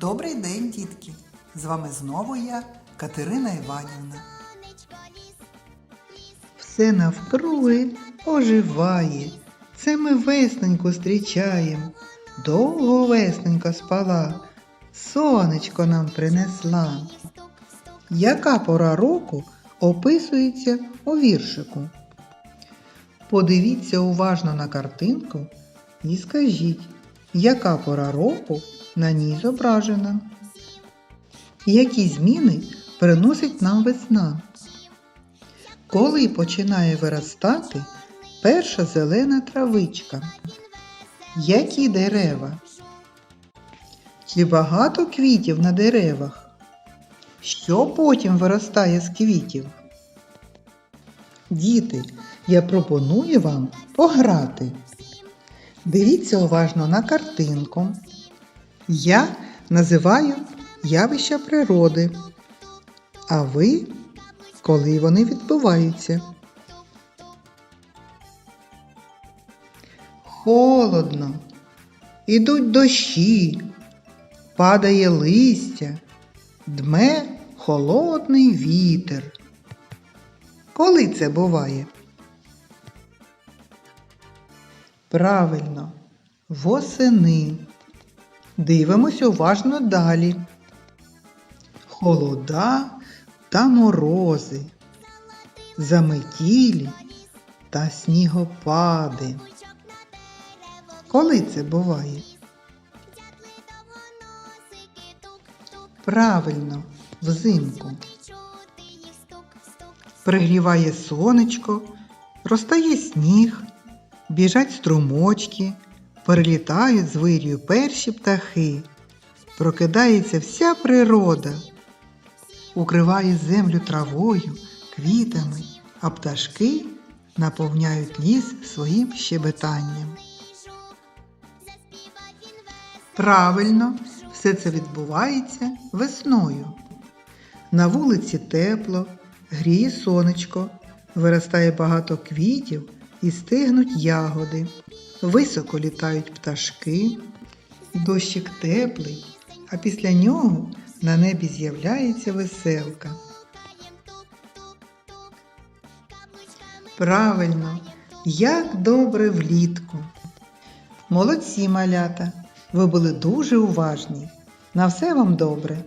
Добрий день, дітки! З вами знову я, Катерина Іванівна. Все навкруги оживає. Це ми весненьку зустрічаємо. Довго весненько спала, сонечко нам принесла. Яка пора року описується у віршику? Подивіться уважно на картинку і скажіть, яка пора року на ній зображена? Які зміни приносить нам весна? Коли починає виростати перша зелена травичка? Які дерева? Чи багато квітів на деревах? Що потім виростає з квітів? Діти, я пропоную вам пограти. Дивіться уважно на картинку. Я називаю явища природи. А ви, коли вони відбуваються? Холодно. Ідуть дощі, падає листя, дме холодний вітер. Коли це буває? Правильно, восени. Дивимось уважно далі. Холода та морози, заметілі та снігопади. Коли це буває? Правильно, взимку. Пригріває сонечко, розтає сніг, біжать струмочки, перелітають з вирію перші птахи, прокидається вся природа, укриває землю травою, квітами, а пташки наповняють ліс своїм щебетанням. Правильно, все це відбувається весною. На вулиці тепло, гріє сонечко, виростає багато квітів і стигнуть ягоди. Високо літають пташки, дощик теплий, а після нього на небі з'являється веселка. Правильно, як добре влітку. Молодці малята, ви були дуже уважні. На все вам добре.